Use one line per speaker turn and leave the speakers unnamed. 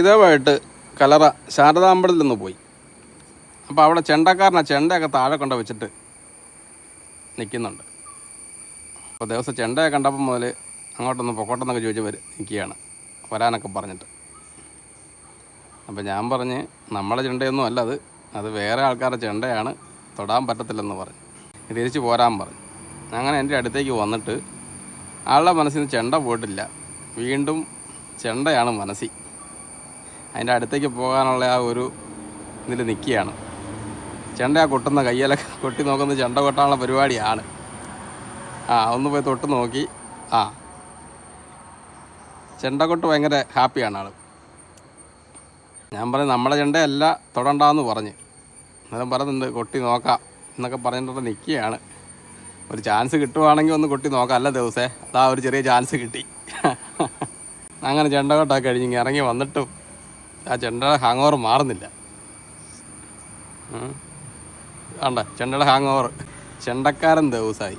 ഇതേമായിട്ട് കലറ ശാരദാമ്പലത്തിൽ നിന്ന് പോയി. അപ്പോൾ അവിടെ ചെണ്ടക്കാരനെ ചെണ്ടയൊക്കെ താഴെ കൊണ്ട വെച്ചിട്ട് നിൽക്കുന്നുണ്ട് അപ്പോൾ ദിവസം ചെണ്ടയൊക്കെ കണ്ടപ്പോൾ മുതൽ അങ്ങോട്ടൊന്ന് പൊക്കോട്ടെന്നൊക്കെ ചോദിച്ചവർ നിൽക്കുകയാണ് വരാനൊക്കെ പറഞ്ഞിട്ട്. അപ്പോൾ ഞാൻ പറഞ്ഞ് നമ്മളെ ചെണ്ടയൊന്നും അല്ല അത്. അത് വേറെ ആൾക്കാരുടെ ചെണ്ടയാണ്. തൊടാൻ പറ്റത്തില്ലെന്ന് പറഞ്ഞു. തിരിച്ച് പോരാൻ പറഞ്ഞു. അങ്ങനെ എന്റെ അടുത്തേക്ക് വന്നിട്ട് ആളുടെ മനസ്സിൽ ചെണ്ട പോയിട്ടില്ല. വീണ്ടും ചെണ്ടയാണ് മനസ്സിൽ അതിന്റെ അടുത്തേക്ക് പോകാനുള്ള ആ ഒരു ഇതിൽ നിൽക്കുകയാണ്. ചെണ്ട ആ കൊട്ടുന്ന കയ്യിലൊക്കെ കൊട്ടി നോക്കുന്ന ചെണ്ട കൊട്ടാനുള്ള പരിപാടിയാണ്. ആ ഒന്ന് പോയി തൊട്ട് നോക്കി. ആ. ചെണ്ട കൊട്ട് ഭയങ്കര ഹാപ്പിയാണ് ആൾ ഞാൻ പറഞ്ഞു നമ്മളെ ചെണ്ടയല്ല തൊടണ്ടെന്ന് പറഞ്ഞ്. അന്നേരം പറയുന്നുണ്ട് കൊട്ടി നോക്കാം എന്നൊക്കെ പറഞ്ഞിട്ട് നിൽക്കുകയാണ്. ഒരു ചാൻസ് കിട്ടുവാണെങ്കിൽ ഒന്ന് കൊട്ടി നോക്കാം അല്ല ദിവസേ. അതാ ഒരു ചെറിയ ചാൻസ് കിട്ടി. അങ്ങനെ ചെണ്ട കൊട്ടൊക്കെ കഴിഞ്ഞ് ഇറങ്ങി വന്നിട്ടും ആ ചെണ്ടയുടെ ഹാങ് ഓവർ മാറുന്നില്ല ആണ്ട ചെണ്ടയുടെ ഹാങ് ഓവർ ചെണ്ടക്കാരൻ ദിവസമായി